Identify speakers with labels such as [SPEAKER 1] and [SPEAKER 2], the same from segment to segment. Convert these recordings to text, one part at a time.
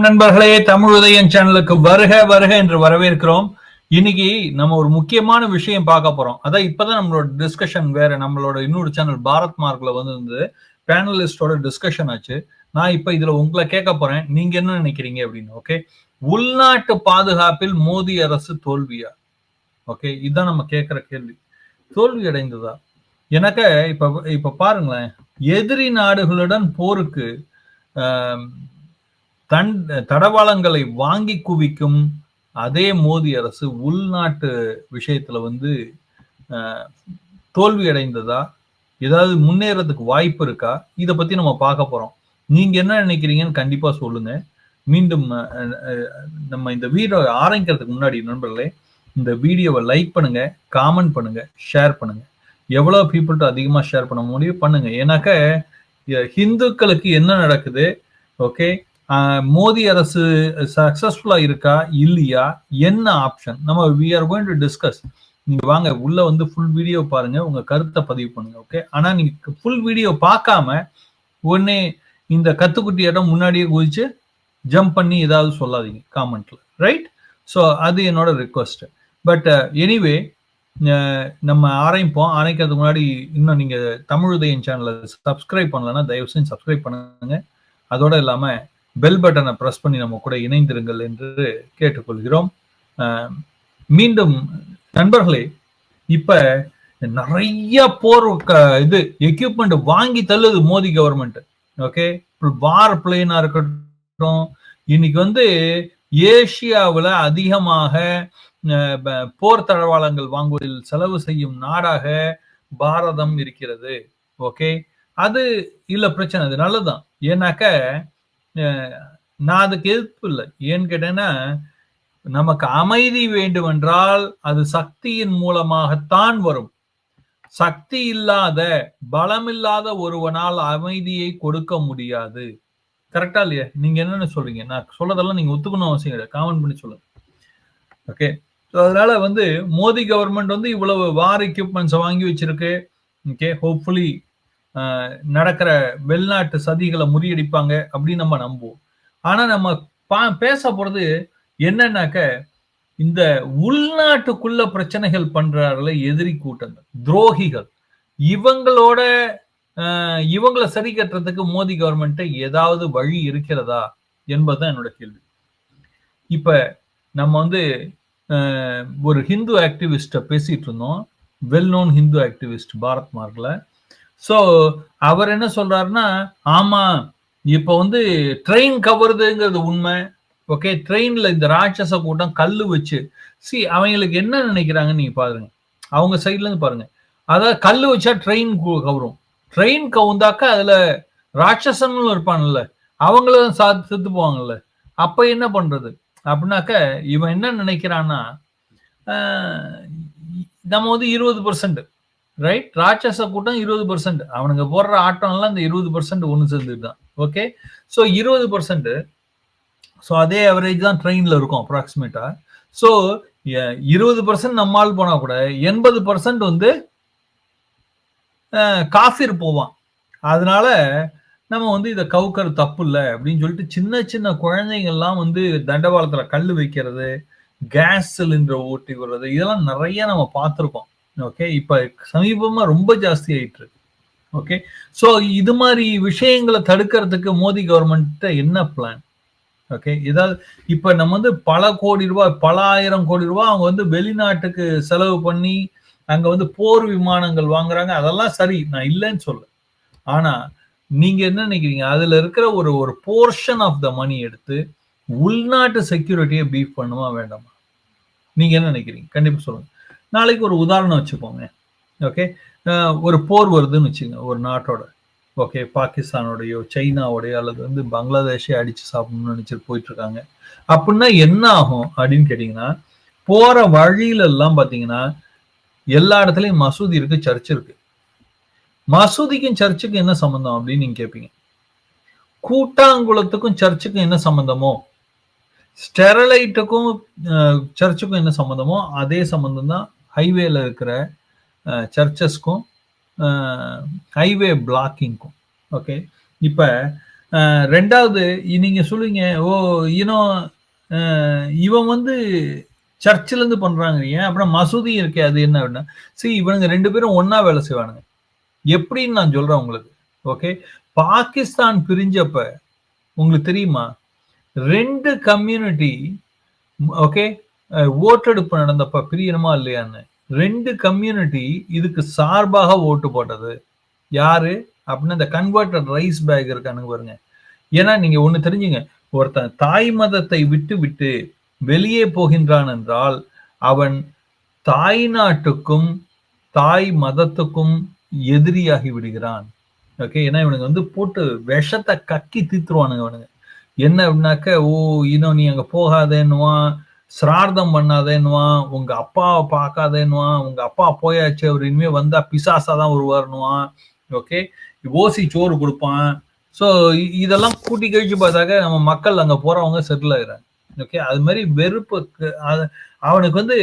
[SPEAKER 1] நண்பர்களே. தமிழ் உதயன் சேனலுக்கு வருக வருக என்று வரவேற்கிறோம். இன்னைக்கு நம்ம ஒரு முக்கியமான விஷயம் பார்க்க போறோம். அதான் இப்பதான் நம்மளோட டிஸ்கஷன் வேற நம்மளோட இன்னொரு சேனல் பாரத் மார்க்ல வந்து இருந்தது பேனலிஸ்டோட டிஸ்கஷன் ஆச்சு. நான் இப்ப இதுல உங்களை கேட்க போறேன். நீங்க என்ன நினைக்கிறீங்க அப்படின்னு ஓகே உள்நாட்டு பாதுகாப்பில் மோடி அரசு தோல்வியா? ஓகே இதுதான் நம்ம கேட்கிற கேள்வி. தோல்வி அடைந்ததா? எனக்கு இப்ப இப்ப பாருங்களேன். எதிரி நாடுகளுடன் போருக்கு ஆஹ் தன் தடவாளங்களை வாங்கி குவிக்கும் அதே மோதி அரசு உள்நாட்டு விஷயத்துல வந்து தோல்வி அடைந்ததா? ஏதாவது முன்னேறதுக்கு வாய்ப்பு இருக்கா? இதை பத்தி நம்ம பார்க்க போறோம். நீங்க என்ன நினைக்கிறீங்கன்னு கண்டிப்பா சொல்லுங்க. மீண்டும் நம்ம இந்த வீடியோ ஆரம்பிக்கிறதுக்கு முன்னாடி நண்பர்களே இந்த வீடியோவை லைக் பண்ணுங்க காமெண்ட் பண்ணுங்க ஷேர் பண்ணுங்க. எவ்வளவு பீப்புள்கிட்ட அதிகமா ஷேர் பண்ண முடியும்? பண்ணுங்க. ஏன்னாக்க ஹிந்துக்களுக்கு என்ன நடக்குது? ஓகே மோடி அரசு சக்சஸ்ஃபுல்லா இருக்கா இல்லையா? என்ன ஆப்ஷன் நம்ம we are going to discuss நீங்க வாங்க உள்ள வந்து ஃபுல் வீடியோ பாருங்க உங்க கருத்தை பதிவு பண்ணுங்க ஓகே ஆனா நீங்க ஃபுல் வீடியோ பார்க்காம உடனே இந்த கத்துக்குட்டியிடம் முன்னாடியே குதிச்சு ஜம்ப் பண்ணி ஏதாவது சொல்லாதீங்க காமெண்ட்ல ரைட் ஸோ அது என்னோட ரிக்வஸ்ட் பட் எனிவே நம்ம ஆரம்பிப்போம். ஆரம்பிக்கிறதுக்கு முன்னாடி இன்னும் நீங்க தமிழ் உதயன் சேனலை சப்ஸ்கிரைப் பண்ணலன்னா தயவு செஞ்சு சப்ஸ்கிரைப் பண்ணுங்க. அதோட இல்லாமல் பெல் பட்டனை பிரஸ் பண்ணி நம்ம கூட இணைந்திருங்கள் என்று கேட்டுக்கொள்கிறோம். மீண்டும் நண்பர்களே இப்ப நிறைய போர் க- இது எக்யூப்மெண்ட் வாங்கி தள்ளுது மோடி கவர்மெண்ட் ஓகே வார் பிளேனா இருக்கட்டும். இன்னைக்கு வந்து ஏசியாவில் அதிகமாக அஹ், போர் தளவாளங்கள் வாங்குவதில் செலவு செய்யும் நாடாக பாரதம் இருக்கிறது. ஓகே அது இல்லை பிரச்சனை அது நல்லதுதான். ஏன்னாக்க நான் அதுக்கு எதிர்ப்பு இல்லை. ஏன்னு கேட்டேன்னா நமக்கு அமைதி வேண்டுமென்றால் அது சக்தியின் மூலமாகத்தான் வரும். சக்தி இல்லாத பலமில்லாத ஒருவனால் அமைதியை கொடுக்க முடியாது. கரெக்டா இல்லையா? நீங்க என்னென்ன சொல்றீங்க? நான் சொல்றதெல்லாம் நீங்க ஒத்துக்கணும் அவசியம் கிடையாது. காமெண்ட் பண்ணி சொல்லுங்க. ஓகே ஸோ அதனால வந்து மோடி கவர்மெண்ட் வந்து இவ்வளவு வார் எக்யூப்மெண்ட்ஸை வாங்கி வச்சிருக்கு. ஓகே ஹோப்ஃபுல்லி நடக்கிற வெளிநாட்டு சதிகளை முறியடிப்பாங்க அப்படின்னு நம்ம நம்புவோம். ஆனா நம்ம பா- பேச போறது என்னன்னாக்க இந்த உள்நாட்டுக்குள்ள பிரச்சனைகள் பண்றாருல எதிரி கூட்டங்கள் துரோகிகள். இவங்களோட இவங்களை சரி கட்டுறதுக்கு மோடி கவர்மெண்ட் ஏதாவது வழி இருக்கிறதா என்பதுதான் என்னோட கேள்வி. இப்ப நம்ம வந்து ஒரு ஹிந்து ஆக்டிவிஸ்ட பேசிட்டு இருந்தோம். Well known Hindu activist Bharat மார்க்ல. So அவர் என்ன சொல்றாருன்னா ஆமா இப்போ வந்து ட்ரெயின் கவருதுங்கிறது உண்மை. ஓகே ட்ரெயின்ல இந்த ராட்சச கூட்டம் கல்லு வச்சு. சி அவங்களுக்கு என்ன நினைக்கிறாங்கன்னு நீங்க பாருங்க. அவங்க சைட்ல இருந்து பாருங்க. அதாவது கல் வச்சா ட்ரெயின் கவரும். ட்ரெயின் கவுந்தாக்கா அதுல ராட்சசன்களும் இருப்பான்ல அவங்களும் சா செத்து போவாங்கல்ல. அப்ப என்ன பண்றது? அப்படின்னாக்க இவன் என்ன நினைக்கிறான்னா நம்ம வந்து இருபது பர்சன்ட் ரைட் ராட்சச கூட்டம் இருபது பர்சன்ட் அவனுங்க போடுற ஆட்டம் எல்லாம் இந்த இருபது பர்சன்ட் ஒன்று சேர்ந்துட்டு தான் ஓகே ஸோ இருபது பர்சன்ட் ஸோ அதே அவரேஜ் தான் ட்ரெயினில் இருக்கும் அப்ராக்சிமேட்டா ஸோ இருபது பர்சன்ட் நம்மால் போனால் கூட எண்பது பர்சன்ட் வந்து காஃபிர் போவான். அதனால நம்ம வந்து இதை கவுக்கர் தப்பு இல்லை அப்படின்னு சொல்லிட்டு சின்ன சின்ன குழந்தைங்கள்லாம் வந்து தண்டவாளத்தில் கல் வைக்கிறது கேஸ் சிலிண்டர் ஊட்டி விடுறது இதெல்லாம் நிறைய நம்ம பார்த்துருக்கோம். ஓகே இப்போ சமீபமாக ரொம்ப ஜாஸ்தி ஆயிட்டு இருக்கு. ஓகே ஸோ இது மாதிரி விஷயங்களை தடுக்கிறதுக்கு மோடி கவர்மெண்ட் என்ன பிளான் ஓகே ஏதாவது இப்போ நம்ம வந்து பல கோடி ரூபாய் பல ஆயிரம் கோடி ரூபாய் அவங்க வந்து வெளிநாட்டுக்கு செலவு பண்ணி அங்கே வந்து போர் விமானங்கள் வாங்குறாங்க. அதெல்லாம் சரி நான் இல்லைன்னு சொல்ல ஆனால் நீங்கள் என்ன நினைக்கிறீங்க? அதில் இருக்கிற ஒரு ஒரு போர்ஷன் ஆஃப் த மணி எடுத்து உள்நாட்டு செக்யூரிட்டியை பீஃப் பண்ணுமா வேண்டாமா? நீங்கள் என்ன நினைக்கிறீங்க? கண்டிப்பாக சொல்லுங்கள் நாளைக்கு ஒரு உதாரணம் வச்சுப்போங்க ஓகே ஒரு போர் வருதுன்னு வச்சுங்க ஒரு நாட்டோட. ஓகே பாகிஸ்தானோடையோ சைனாவோடையோ அல்லது வந்து பங்களாதேஷே அடிச்சு சாப்பிடணும்னு நினைச்சிட்டு போயிட்டு இருக்காங்க அப்படின்னா என்ன ஆகும் அப்படின்னு கேட்டீங்கன்னா போற வழியில எல்லாம் பாத்தீங்கன்னா எல்லா இடத்துலயும் மசூதி இருக்கு சர்ச் இருக்கு மசூதிக்கும் சர்ச்சுக்கும் என்ன சம்மந்தம் அப்படின்னு நீங்க கேட்பீங்க கூட்டாங்குளத்துக்கும் சர்ச்சுக்கும் என்ன சம்மந்தமோ ஸ்டெரலைட்டுக்கும் சர்ச்சுக்கும் என்ன சம்மந்தமோ அதே சம்மந்தம் தான் ஹைவேல இருக்கிற சர்ச்சஸ்க்கும் ஹைவே பிளாக்கிங்க்கும். ஓகே? இப்போ ரெண்டாவது நீங்க சொல்லுவீங்க ஓ இன்னும் இவன் வந்து சர்ச்சிலேருந்து பண்ணுறாங்க ஏன்? அப்புறம் மசூதி இருக்கே அது என்ன அப்படின்னா சரி இவனுங்க ரெண்டு பேரும் ஒன்றா வேலை செய்வானுங்க. எப்படின்னு நான் சொல்கிறேன் உங்களுக்கு. ஓகே? பாகிஸ்தான் பிரிஞ்சப்ப உங்களுக்கு தெரியுமா? ரெண்டு கம்யூனிட்டி ஓகே? ஓட்டெடுப்பு நடந்தப்ப பிரியணுமா இல்லையான்னு. ரெண்டு கம்யூனிட்டி இதுக்கு சார்பாக ஓட்டு போட்டது. யாரு? அப்படின்னு இந்த கன்வெர்டட் ரைஸ் பேக் இருக்கானுங்க பாருங்க. ஏன்னா நீங்க ஒண்ணு தெரிஞ்சுங்க. ஒருத்தன் தாய் மதத்தை விட்டு விட்டு வெளியே போகின்றான் என்றால் அவன் தாய் நாட்டுக்கும் தாய் மதத்துக்கும் எதிரியாகி விடுகிறான். ஓகே ஏன்னா இவனுங்க வந்து போட்டு விஷத்தை கக்கி தீத்துருவானுங்க அவனுங்க என்ன அப்படின்னாக்க ஓ இன்னும் நீ அங்க போகாதேன்னுவான். சிரார்த்தம் பண்ணாதேன்னுவான் உங்க அப்பாவை பார்க்காதேன்னுவான் உங்க அப்பா போயாச்சு அவர் இனிமே வந்தா பிசாசா தான் வருவாருன்னுவான் ஓகே ஓசி சோறு கொடுப்பான். ஸோ இதெல்லாம் கூட்டி கழிச்சு பார்த்தாக்க நம்ம மக்கள் அங்கே போறவங்க செட்டில் ஆகிறாங்க ஓகே அது மாதிரி வெறுப்பு அவனுக்கு வந்து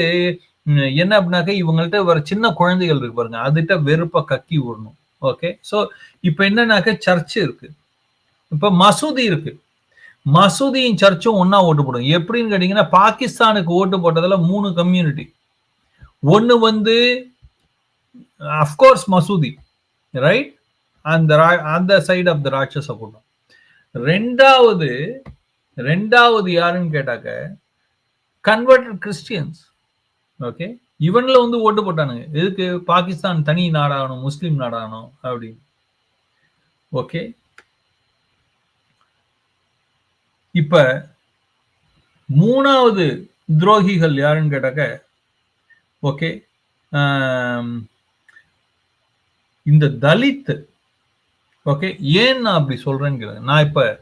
[SPEAKER 1] என்ன அப்படின்னாக்க இவங்கள்ட்ட வர சின்ன குழந்தைகள் இருக்கு பாருங்க அதுகிட்ட வெறுப்பை கக்கி விடணும் ஓகே ஸோ இப்போ என்னன்னாக்க சர்ச்சு இருக்கு. இப்போ மசூதி இருக்கு. மசூதியும் சர்ச்சும் ஒன்னா ஓட்டு போடும் எப்படின்னு கேட்டீங்கன்னா பாகிஸ்தானுக்கு ஓட்டு போட்டதுல மூணு கம்யூனிட்டி ஒன்னு வந்து அஃப்கோர்ஸ் மசூதி ரைட் அந்த அந்த சைடு ஆஃப் த ராட்சச கூட்டம். ரெண்டாவது ரெண்டாவது யாருன்னு கேட்டாக்க கன்வெர்டட் கிறிஸ்டியன்ஸ் ஓகே இவன்ல வந்து ஓட்டு போட்டானுங்க. எதுக்கு? பாகிஸ்தான் தனி நாடாகணும் முஸ்லீம் நாடாகணும் அப்படின்னு. ஓகே இப்ப மூணாவது துரோகிகள் யாருன்னு கேட்டாக்க ஓகே இந்த தலித் ஓகே ஏன் நான் அப்படி சொல்றேன்னு நான் இப்ப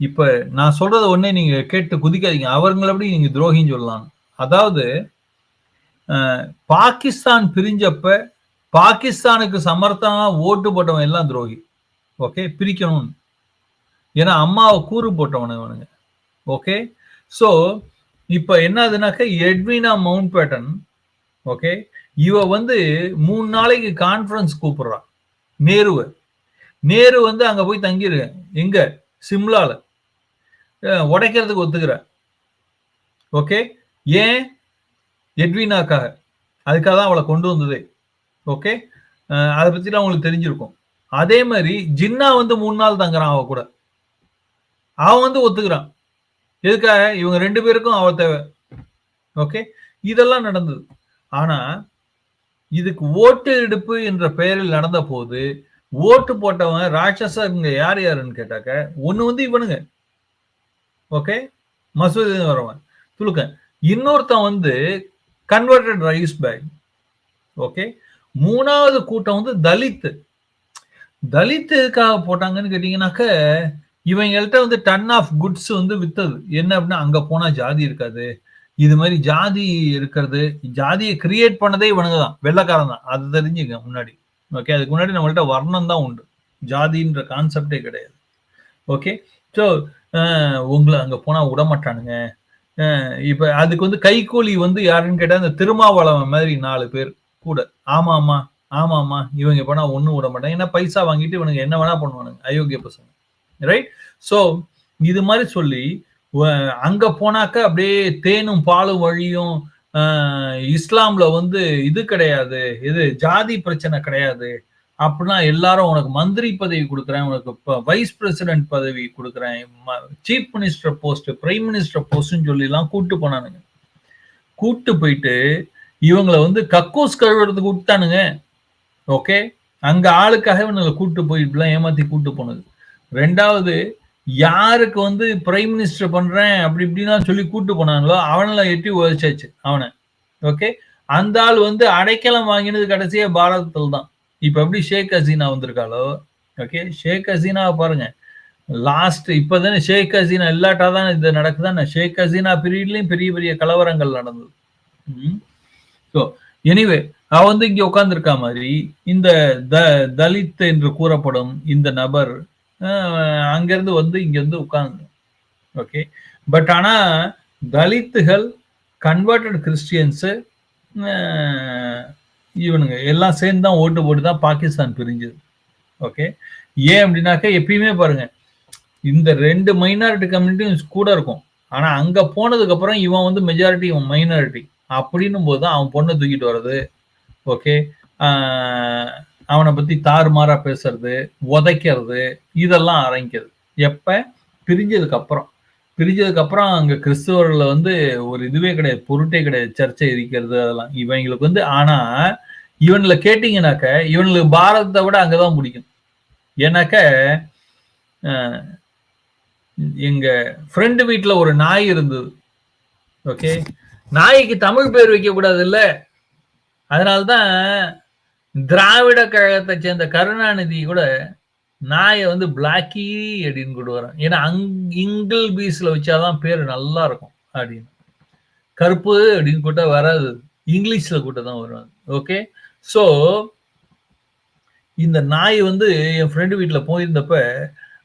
[SPEAKER 1] இப்ப நான் சொல்றத உடனே நீங்க கேட்டு குதிக்காதீங்க. அவங்களை எப்படி நீங்க துரோகின்னு சொல்லலாம். அதாவது பாகிஸ்தான் பிரிஞ்சப்ப பாகிஸ்தானுக்கு சமர்த்தமா ஓட்டு போட்டவன் எல்லாம் துரோகி. ஓகே பிரிக்கணும்னு. ஏன்னா அம்மாவை கூறு போட்டவனுங்க ஓகே ஸோ இப்போ என்னதுனாக்க எட்வினா மவுண்ட் பேட்டன் ஓகே இவ வந்து மூணு நாளைக்கு கான்ஃபரன்ஸ் கூப்பிடுறான் நேருவை. நேரு வந்து அங்கே போய் தங்கிரு. எங்க? சிம்லால. உடைக்கிறதுக்கு ஒத்துக்கிற. ஓகே ஏன்? எட்வினாக்காக அதுக்காக தான் அவளை கொண்டு வந்தது. ஓகே அதை பற்றிலாம் அவங்களுக்கு தெரிஞ்சிருக்கும். அதே மாதிரி ஜின்னா வந்து மூணு நாள் தங்குறான் அவ கூட. அவன் வந்து ஒத்துக்கிறான். எதுக்காக? இவங்க ரெண்டு பேருக்கும் அவ தேவை. ஓகே இதெல்லாம் நடந்தது. ஆனா இதுக்கு ஓட்டு எடுப்பு என்ற பெயரில் நடந்த போது ஓட்டு போட்டவன் ராட்சசங்க யார் யாருன்னு கேட்டாக்க ஒன்னு வந்து இவனுங்க. ஓகே மசூதி வரவன். துலுக்கன். இன்னொருத்தன் வந்து கன்வெர்டட் ரைஸ் பேக் ஓகே மூணாவது கூட்டம் வந்து தலித்து. தலித்துக்காக போட்டாங்கன்னு கேட்டீங்கன்னாக்க இவங்கள்ட்ட வந்து டன் ஆஃப் குட்ஸ் வந்து வித்தது. என்ன அப்படின்னா அங்க போனா ஜாதி இருக்காது. இது மாதிரி ஜாதி இருக்கிறது ஜாதியை கிரியேட் பண்ணதே இவனுங்க தான் வெள்ளக்காரன் தான் அது தெரிஞ்சுங்க முன்னாடி. ஓகே அதுக்கு முன்னாடி நம்மள்ட்ட வர்ணம் தான் உண்டு. ஜாதின்ற கான்செப்டே கிடையாது. ஓகே ஸோ உங்களை அங்கே போனால் விடமாட்டானுங்க இப்போ அதுக்கு வந்து கைகூலி வந்து யாருன்னு கேட்டால் இந்த திருமாவளவன் மாதிரி நாலு பேர் கூட. ஆமாம்மா ஆமா இவங்க போனா ஒன்றும் விட மாட்டாங்க. ஏன்னா பைசா வாங்கிட்டு இவனுங்க என்ன வேணா பண்ணுவானுங்க. அயோக்கிய பசங்க. ரைட் ஸோ இது மாதிரி சொல்லி அங்க போனாக்க அப்படியே தேனும் பாலும் வழியும் இஸ்லாம்ல வந்து இது கிடையாது. இது ஜாதி பிரச்சனை கிடையாது. அப்படின்னா எல்லாரும் உனக்கு மந்திரி பதவி கொடுக்குறேன் உனக்கு வைஸ் பிரசிடென்ட் பதவி கொடுக்குறேன் chief minister post prime minister போஸ்ட்னு சொல்லி எல்லாம் கூட்டு போனானுங்க. கூட்டு போயிட்டு இவங்களை வந்து கக்கூஸ் கழுவுறதுக்கு விட்டானுங்க ஓகே அங்க ஆளுக்காக இவங்களை கூட்டு போய் இப்படிலாம் ஏமாத்தி கூப்பிட்டு போனது. ரெண்டாவது யாருக்கு வந்து பிரைம் மினிஸ்டர் பண்றேன் அப்படி இப்படின்னு சொல்லி கூட்டு போனாங்களோ அவனை எட்டி உதச்சாச்சு அவனை. ஓகே அந்த ஆள் வந்து அடைக்கலம் வாங்கினது கடைசியா பாரதத்தில் தான் இப்ப எப்படி ஷேக் ஹசீனா வந்திருக்காளோ? ஓகே ஷேக் ஹசீனா பாருங்க. லாஸ்ட் இப்பதானே ஷேக் ஹசீனா இல்லாட்டா தான் இது நடக்குதானே ஷேக் ஹசீனா பீரியட்லயும் பெரிய பெரிய கலவரங்கள் நடந்தது. ஸோ எனிவே அவ வந்து இங்க உட்கார்ந்துருக்க மாதிரி இந்த த தலித் என்று கூறப்படும் இந்த நபர் அங்கிருந்து வந்து இங்கே வந்து உட்கார்ந்து. ஓகே பட் ஆனா தலித்துகள் கன்வெர்டட் கிறிஸ்டியன்ஸு இவனுங்க எல்லாம் சேர்ந்து தான் ஓட்டு போட்டு தான் பாகிஸ்தான் பிரிஞ்சது. ஓகே ஏன் அப்படின்னாக்க எப்பயுமே பாருங்க இந்த ரெண்டு மைனாரிட்டி கம்யூனிட்டியும் கூட இருக்கும். ஆனா அங்க போனதுக்கப்புறம் இவன் வந்து மெஜாரிட்டி இவன் மைனாரிட்டி அப்படின்னும் போது தான் அவன் பொண்ணை தூக்கிட்டு வர்றது. ஓகே அவனை பத்தி தாறுமாறா பேசுறது உதைக்கிறது இதெல்லாம் ஆரம்பிக்கிறது எப்ப? பிரிஞ்சதுக்கு அப்புறம். பிரிஞ்சதுக்கு அப்புறம் அங்க கிறிஸ்தவர்கள வந்து ஒரு இதுவே கிடையாது பொருட்டே கிடையாது சர்ச்சை இருக்கிறது அதெல்லாம். இவங்களுக்கு வந்து ஆனா இவன்ல கேட்டீங்கன்னாக்க இவனுக்கு பாரதத்தை விட அங்கதான் பிடிக்கும். ஏன்னாக்க எங்க ஃப்ரெண்டு வீட்டுல ஒரு நாய் இருந்தது. ஓகே நாய்க்கு தமிழ் பேர் வைக்க கூடாது இல்ல. அதனால்தான் திராவிட கழகத்தை சேர்ந்த கருணாநிதி கூட நாயை வந்து பிளாக்கி அப்படின்னு கூட வரான். ஏன்னா அங் இங்கிள் பீஸ்ல வச்சாதான் பேர் நல்லா இருக்கும் அப்படின்னு. கருப்பு அப்படின்னு கூட்ட வராது. இங்கிலீஷ்ல கூட தான் வருவாங்க ஓகே? ஸோ இந்த நாய் வந்து என் ஃப்ரெண்டு வீட்டில் போயிருந்தப்ப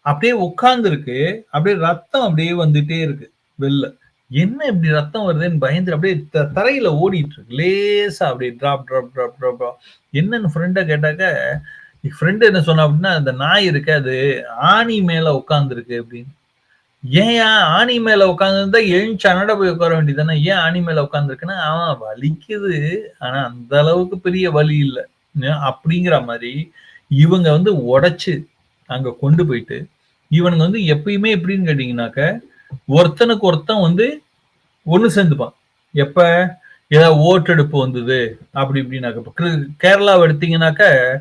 [SPEAKER 1] அப்படியே உட்கார்ந்துருக்கு. அப்படியே ரத்தம் அப்படியே வந்துட்டே இருக்கு வெளில. என்ன இப்படி ரத்தம் வருதுன்னு பயந்து அப்படியே தரையில ஓடிட்டு இருக்கு. லேசா அப்படியே டிராப் டிராப் டிராப் டிராப் என்னன்னு ஃப்ரெண்டை கேட்டாக்க ஃப்ரெண்டு என்ன சொன்னா அப்படின்னா அந்த நாய் இருக்கு அது ஆணி மேல உட்காந்துருக்கு அப்படின்னு. ஏன் ஆணி மேல உட்காந்துருந்தா எழுந்து அனட போய் உட்கார வேண்டியதானே ஏன் ஆணி மேல உட்காந்துருக்குன்னா அவன் வலிக்குது. ஆனா அந்த அளவுக்கு பெரிய வலி இல்லை. அப்படிங்கிற மாதிரி இவங்க வந்து உடைச்சு அங்க கொண்டு போயிட்டு இவனுங்க வந்து எப்பயுமே எப்படின்னு கேட்டீங்கன்னாக்க ஒருத்தனுக்கு ஒருத்தன் வந்து ஒண்ணு சேர்ந்துப்பான். எப்ப? ஏதாவது ஓட்டெடுப்பு வந்தது அப்படி இப்படின்னாக்க. இப்போ கிரு- கேரளாவை எடுத்தீங்கன்னாக்க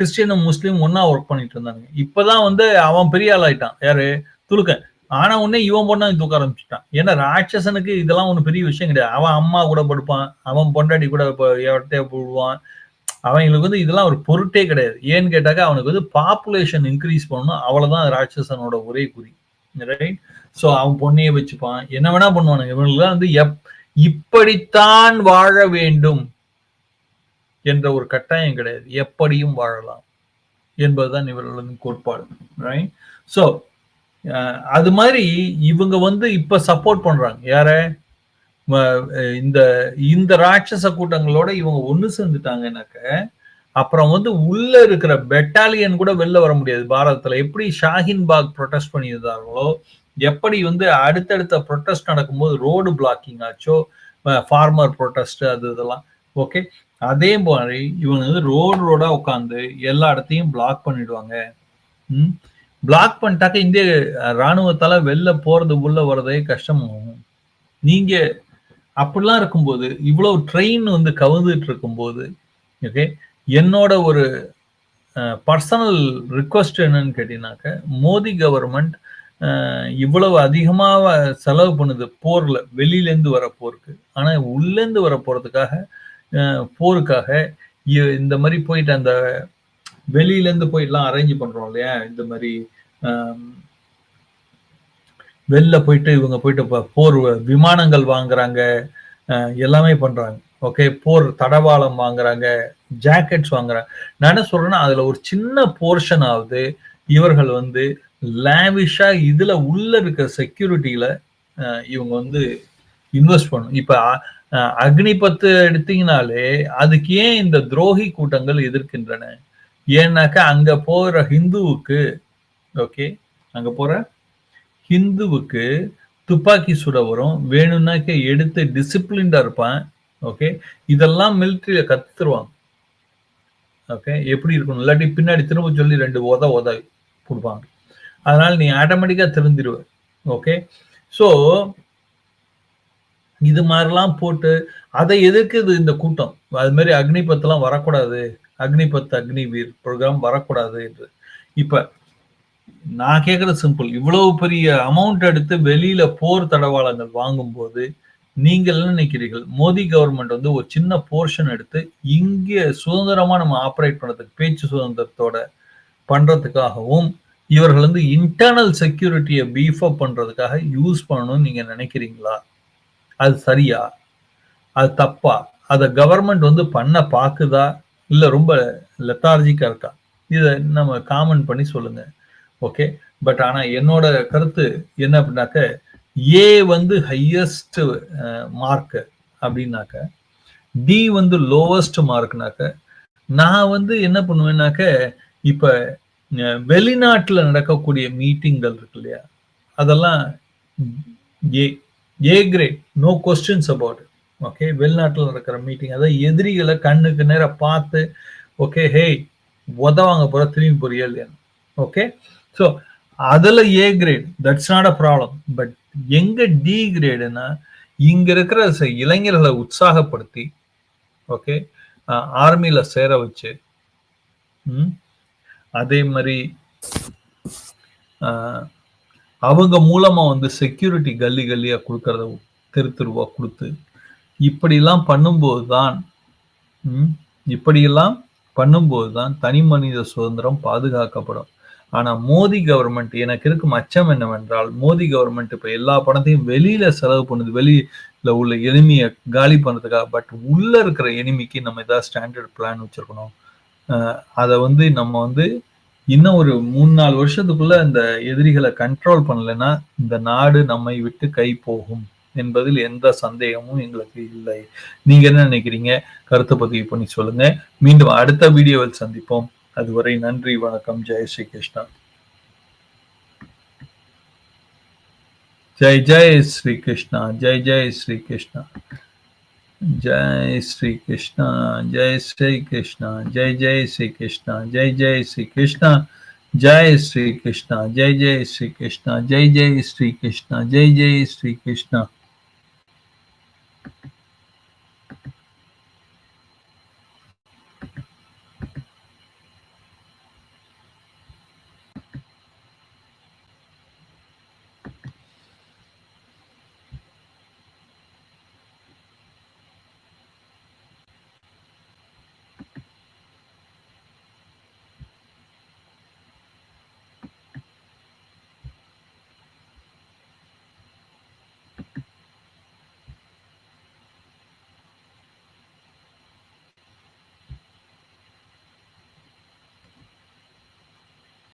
[SPEAKER 1] கிறிஸ்டியனும் முஸ்லீம் ஒன்னா ஒர்க் பண்ணிட்டு இருந்தாங்க இப்பதான் வந்து அவன் பெரிய ஆள் ஆயிட்டான். யாரு? துலுக்கன். ஆனா உடனே இவன் பொண்ணா தூக்க ஆரம்பிச்சுட்டான். ஏன்னா ராட்சசனுக்கு இதெல்லாம் ஒன்றும் பெரிய விஷயம் கிடையாது. அவன் அம்மா கூட படுப்பான். அவன் பொண்டாட்டி கூட இடத்தைய போடுவான். அவங்களுக்கு வந்து இதெல்லாம் ஒரு பொருட்டே கிடையாது. ஏன்னு கேட்டாக்க அவனுக்கு வந்து பாப்புலேஷன் இன்க்ரீஸ் பண்ணணும். அவ்வளவுதான் ராட்சசனோட ஒரே குறி. ரைட் ஸோ அவன் பொண்ணையே வச்சுப்பான். என்ன வேணா பண்ணுவானுங்க. இவனுக்குலாம் வந்து எப் இப்படித்தான் வாழ வேண்டும் என்ற ஒரு கட்டாயம் கிடையாது. எப்படியும் வாழலாம் என்பதுதான் இவர்களது கோட்பாடு. ரைட் ஸோ அது மாதிரி இவங்க வந்து இப்ப சப்போர்ட் பண்றாங்க. யார? இந்த இந்த ராட்சச கூட்டங்களோட இவங்க ஒன்று சேர்ந்துட்டாங்கன்னாக்க அப்புறம் வந்து உள்ள இருக்கிற பெட்டாலியன் கூட வெளில வர முடியாது பாரதத்துல. எப்படி ஷாஹின் பாக் ப்ரொடெஸ்ட் பண்ணியிருந்தாங்களோ எப்படி வந்து அடுத்தடுத்த ப்ரொட்டஸ்ட் நடக்கும்போது ரோடு பிளாக்கிங் ஆச்சோ ஃபார்மர் ப்ரொட்டஸ்ட் அது இதெல்லாம். ஓகே அதே மாதிரி இவங்க வந்து ரோடு ரோடா உட்காந்து எல்லா இடத்தையும் பிளாக் பண்ணிடுவாங்க. ம்? பிளாக் பண்ணிட்டாக்க இந்திய இராணுவத்தால வெளில போறது உள்ள வர்றதே கஷ்டமாகும். நீங்க அப்படிலாம் இருக்கும்போது இவ்வளவு ட்ரெயின் வந்து கவுந்துட்டு இருக்கும்போது ஓகே என்னோட ஒரு பர்சனல் ரிக்வஸ்ட் என்னன்னு கேட்டீங்கன்னாக்க மோடி கவர்மெண்ட் இவ்வளவு அதிகமாக செலவு பண்ணுது போரில் வெளியிலேருந்து வர போருக்கு. ஆனால் உள்ளேருந்து வர போகிறதுக்காக போருக்காக இ- இந்த மாதிரி போயிட்டு அந்த வெளியிலேருந்து போயிட்டுலாம் அரேஞ்ச் பண்ணுறோம் இல்லையா? இந்த மாதிரி வெளில போயிட்டு இவங்க போயிட்டு போர் விமானங்கள் வாங்குறாங்க எல்லாமே பண்ணுறாங்க ஓகே போர் தடவாளம் வாங்குறாங்க ஜாக்கெட்ஸ் வாங்குறாங்க. நான் என்ன சொல்றேன்னா அதுல ஒரு சின்ன போர்ஷன் ஆகுது. இவர்கள் வந்து லேவிஷா இதுல உள்ள இருக்கிற செக்யூரிட்டியில இவங்க வந்து இன்வெஸ்ட் பண்ணும் இப்ப அக்னி அக்னிபத்து எடுத்தீங்கனாலே அதுக்கு ஏன் இந்த துரோகி கூட்டங்கள் எதிர்க்கின்றன? ஏன்னாக்கா அங்க போற ஹிந்துவுக்கு ஓகே அங்க போற ஹிந்துவுக்கு துப்பாக்கி சுட வரும். வேணும்னாக்க எடுத்து டிசிப்ளின்டா இருப்பான். ஓகே இதெல்லாம் மிலிட்டரியில கத்துருவாங்க. ஓகே எப்படி இருக்கணும்? இல்லாட்டி பின்னாடி திரும்ப சொல்லி ரெண்டு உத உத கொடுப்பாங்க. அதனால நீ ஆட்டோமேட்டிக்கா திருந்திருவ. ஓகே ஸோ இது மாதிரிலாம் போட்டு அதை எதிர்க்குது இந்த கூட்டம். அது மாதிரி அக்னிபத்தெல்லாம் வரக்கூடாது. அக்னிபத் அக்னிவீர் ப்ரோக்ராம் வரக்கூடாது என்று. இப்ப நான் கேட்கறது சிம்பிள் இவ்வளவு பெரிய அமௌண்ட் எடுத்து வெளியில போர் தடவாளங்கள் வாங்கும்போது நீங்கள் என்ன நினைக்கிறீர்கள். மோடி கவர்மெண்ட் வந்து ஒரு சின்ன போர்ஷன் எடுத்து இங்கே சுதந்திரமா நம்ம ஆப்ரேட் பண்ணுறதுக்கு பேச்சு சுதந்திரத்தோட பண்றதுக்காகவும் இவர்கள் வந்து இன்டர்னல் செக்யூரிட்டியை பீஃப் அப் பண்றதுக்காக யூஸ் பண்ணணும்னு நீங்க நினைக்கிறீங்களா? அது சரியா? அது தப்பா? அதை கவர்மெண்ட் வந்து பண்ண பாக்குதா இல்ல ரொம்ப லெத்தார்ஜிக்கா இருக்கா? இதை நம்ம காமெண்ட் பண்ணி சொல்லுங்க. ஓகே பட் ஆனா என்னோட கருத்து என்ன அப்படின்னாக்க ஏ வந்து ஹையஸ்ட் மார்க்கு அப்படின்னாக்க டி வந்து லோவஸ்ட் மார்க்னாக்க நான் வந்து என்ன பண்ணுவேன்னாக்க இப்போ வெளிநாட்டில் நடக்கக்கூடிய மீட்டிங்கள் இருக்கு இல்லையா? அதெல்லாம் A A grade no questions about okay வெளிநாட்டில் நடக்கிற மீட்டிங் அதாவது எதிரிகளை கண்ணுக்கு நேராக பார்த்து ஓகே ஹே உதவாங்க போகிற திரும்பி போறியா இல்லையா ஓகே ஸோ அதில் A grade that's not a problem but எங்க டி கிரேடுனா இங்க இருக்கிற ச- இளைஞர்களை உற்சாகப்படுத்தி ஓகே ஆர்மியில சேர வச்சு ம், அதே மாதிரி அவங்க மூலமா வந்து செக்யூரிட்டி கல்லி கல்லியா கொடுக்கறத தெரு தெருவா கொடுத்து இப்படிலாம் பண்ணும்போது தான் ம், இப்படியெல்லாம் பண்ணும்போது தான் தனி மனித சுதந்திரம் பாதுகாக்கப்படும். ஆனால் மோடி கவர்மெண்ட் எனக்கு இருக்கும் அச்சம் என்னவென்றால் மோடி கவர்மெண்ட் இப்போ எல்லா பணத்தையும் வெளியில செலவு பண்ணுது. வெளியில உள்ள எளிமையை காலி பண்ணுறதுக்காக பட் உள்ள இருக்கிற எளிமைக்கு நம்ம ஏதாவது ஸ்டாண்டர்ட் பிளான் வச்சிருக்கணும். அதை வந்து நம்ம வந்து இன்னும் ஒரு மூணு நாலு வருஷத்துக்குள்ள இந்த எதிரிகளை கண்ட்ரோல் பண்ணலைன்னா இந்த நாடு நம்மை விட்டு கை போகும் என்பதில் எந்த சந்தேகமும் எங்களுக்கு இல்லை. நீங்க என்ன நினைக்கிறீங்க? கருத்தை பதிவு பண்ணி சொல்லுங்க. மீண்டும் அடுத்த வீடியோவில் சந்திப்போம். அதுவரை நன்றி வணக்கம் ஜெய் ஸ்ரீ கிருஷ்ணா ஜெய் ஜெய் ஸ்ரீ கிருஷ்ணா ஜெய் ஜெய் ஸ்ரீ கிருஷ்ணா ஜெய் ஸ்ரீ கிருஷ்ணா ஜெய் ஸ்ரீ கிருஷ்ணா ஜெய் ஜெய் ஸ்ரீ கிருஷ்ணா ஜெய் ஜெய் ஸ்ரீ கிருஷ்ணா ஜெய் ஸ்ரீ கிருஷ்ணா ஜெய் ஜெய் ஸ்ரீ கிருஷ்ணா ஜெய் ஜெய் ஸ்ரீ கிருஷ்ணா ஜெய் ஜெய் ஸ்ரீ கிருஷ்ணா